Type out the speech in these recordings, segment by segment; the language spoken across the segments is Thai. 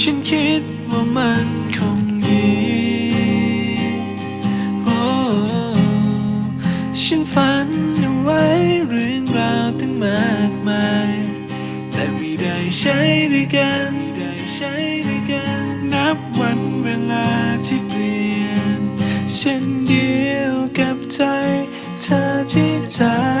ฉันคิดว่ามันคงดีโอ้ฉันฝันเอาไว้เรื่องราวตั้งมากมาย แต่ไม่ได้ใช้ด้วยกันไม่ได้ใช้ด้วยกันนับวันเวลาที่เปลี่ยนเช่นเดียวกับใจเธอที่จาง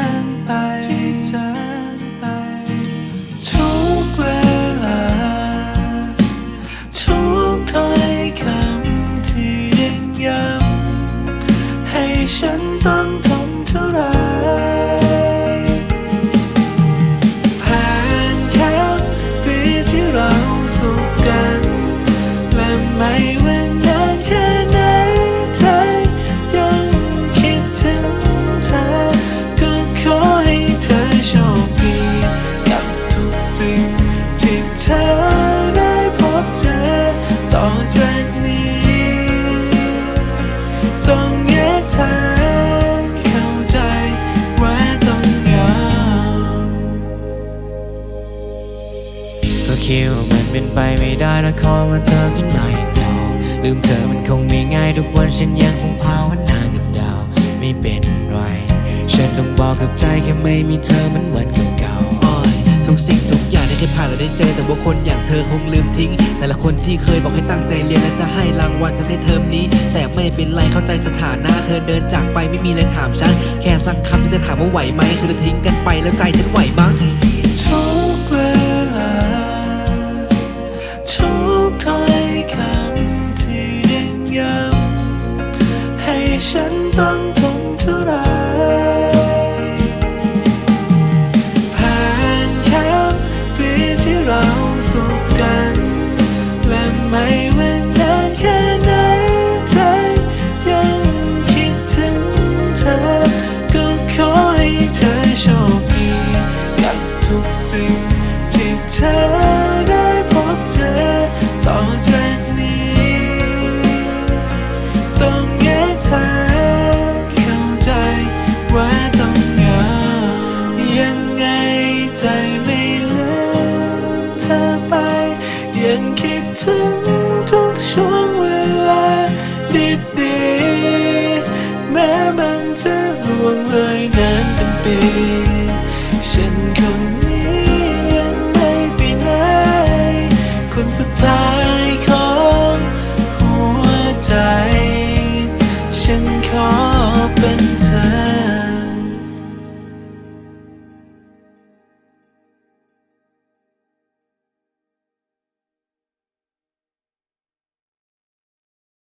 จากนี้ต้องแยกทางเข้าใจว่าต้องเหงาก็คิดว่ามันเป็นไปไม่ได้แล้วขอว่าเธอขึ้นมาอย่างเดาลืมเธอมันคงไม่ง่ายทุกวันฉันยังคงภาวนากับดาวไม่เป็นไร ฉันต้องบอกกับใจแค่ไม่มีเธอมันวันก่าๆอ้อย ทุกสิ่งทุกอย่างที่เคยผ่านและได้เจอ แต่ว่าคนอย่างเธอคงลืมทิ้ง แต่ละคนที่เคยบอกให้ตั้งใจเรียนและจะให้รางวัลฉันในเทอมนี้ แต่ไม่เป็นไรเข้าใจสถานะเธอเดินจากไปไม่มีอะไรถามฉัน แค่สักคำที่จะถามว่าไหวไหมคือจะทิ้งกันไปแล้วใจฉันไหวมั้งทุกเวลาทุกถ้อยคำที่ยังย้ำให้ฉันต้อง สิ่งที่เธอได้พบเจอต่อจากนี้ต้องแยกทางเข้าใจว่าต้องเหงายังไงใจไม่ลืมเธอไป ยังคิดถึงทุกช่วงเวลาดีๆแม้มันจะล่วงเลยนานเป็นปีฉันคง 在